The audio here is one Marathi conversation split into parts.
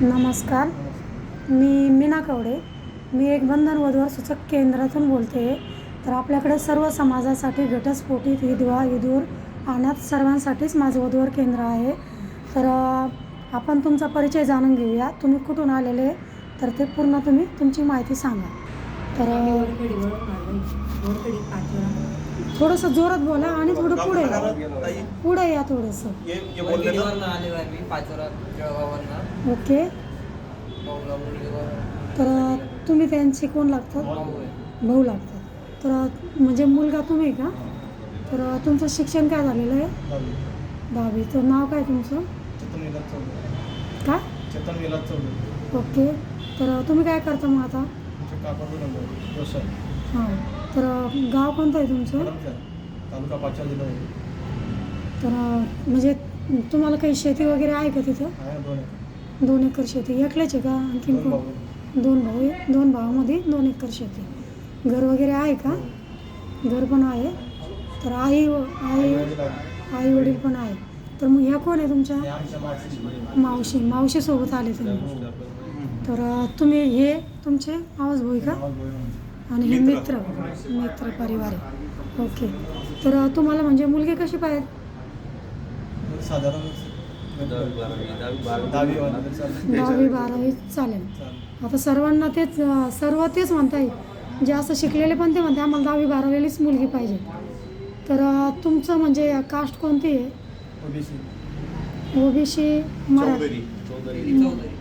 नमस्कार. मी मीना कवडे. मी एक बंधन वधूवर सूचक केंद्रातून बोलते. तर आपल्याकडे सर्व समाजासाठी घटस्फोटीत विधवा विधूर आणत सर्वांसाठीच माझं वधूवर केंद्र आहे. तर आपण तुमचा परिचय जाणून घेऊया. तुम्ही कुठून आलेले? तर ते पूर्ण तुम्ही तुमची माहिती सांगा. तर. थोडंसं जोरात बोला आणि थोडं पुढे या. पुढे या थोडंसं. ओके. तर तुम्ही त्यांचे कोण लागतात? भाऊ लागतात. तर म्हणजे मुलगा तुम्ही का? तर तुमचं शिक्षण काय झालेलं आहे? दहावी. तर नाव काय तुमचं? काय ओके. तर तुम्ही काय करता मग आता? नंबर व्यवसाय हां. तर गाव कोणतं आहे तुमचं? तालुका पाचवा जिल्हा आहे. तर म्हणजे तुम्हाला काही शेती वगैरे आहे का तिथं? आहे दोन एकर. दोन एकर शेती. एकलेच आहे का आणखीन दोन कोण? भाऊ. दोन भाऊ आहे दोन भावामध्ये दोन एकर शेती. घर वगैरे आहे का? घर पण आहे. तर आई आई वडील आहे. आई वडील पण आहे. तर मग ह्या कोण आहे तुमच्या? हे आमच्या मावशी. मावशी. मावशीसोबत आले तुम्ही. तर अ, तुम्ही हे तुमचे? आवाज आहे का? नका. आणि हे मित्र. मित्र. परिवार आहे. ओके. तर तुम्हाला म्हणजे मुलगी कशी पाहिजे साधारण दहावी बारावी चालेल. आता सर्वांना तेच सर्व तेच म्हणता येईल जे असं शिकलेले पण ते म्हणते आम्हाला दहावी बारावीलाच मुलगी पाहिजे. तर तुमचं म्हणजे कास्ट कोणती आहे. ओबीसी चौधरी.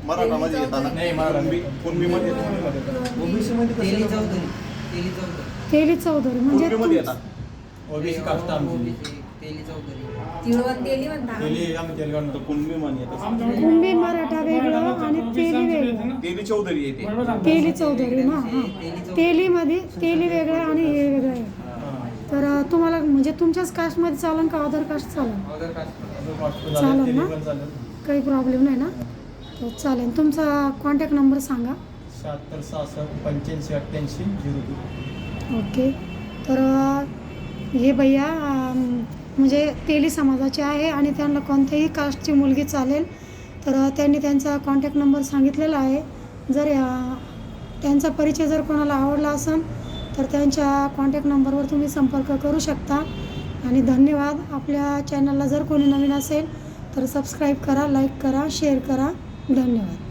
तेली येताना. नाही मराठा. कुणबीमध्ये येतात. ओबीसी मध्ये तेली कसं चौधरी. तेली चौधरी. तेली चौधरी म्हणजे कुणबीमध्ये तुम- येतात. ओबीसी कास्ट आमची. OBC, तेली चौधरी. तिळवण तेली तेली आम्ही कुणबी येतात. मराठा वेगळं आणि तेली वेगळं. तेली चौधरी येते. तेली चौधरी ना हां. तेलीमध्ये तेली वेगळं आणि हे वेगळं आहे. तर तुम्हाला म्हणजे तुमच्याच कास्टमध्ये चालेल का अदर कास्ट चालेल चालेल ना? काही प्रॉब्लेम नाही ना? तर चालेल. तुमचा कॉन्टॅक्ट नंबर सांगा. शहात्तर सहासष्ट पंच्याऐंशी अठ्ठ्याऐंशी झिरो ओके. तर हे भैया म्हणजे तेली समाजाचे आहे आणि त्यांना कोणत्याही कास्टची मुलगी चालेल तर त्यांनी त्यांचा कॉन्टॅक्ट नंबर सांगितलेला आहे. जर त्यांचा परिचय जर कोणाला आवडला असेल तर त्यांच्या कॉन्टॅक्ट नंबरवर तुम्ही संपर्क करू शकता. आणि धन्यवाद. आपल्या चॅनलला जर कोणी नवीन असेल तर सबस्क्राईब करा लाईक करा शेअर करा. धन्यवाद.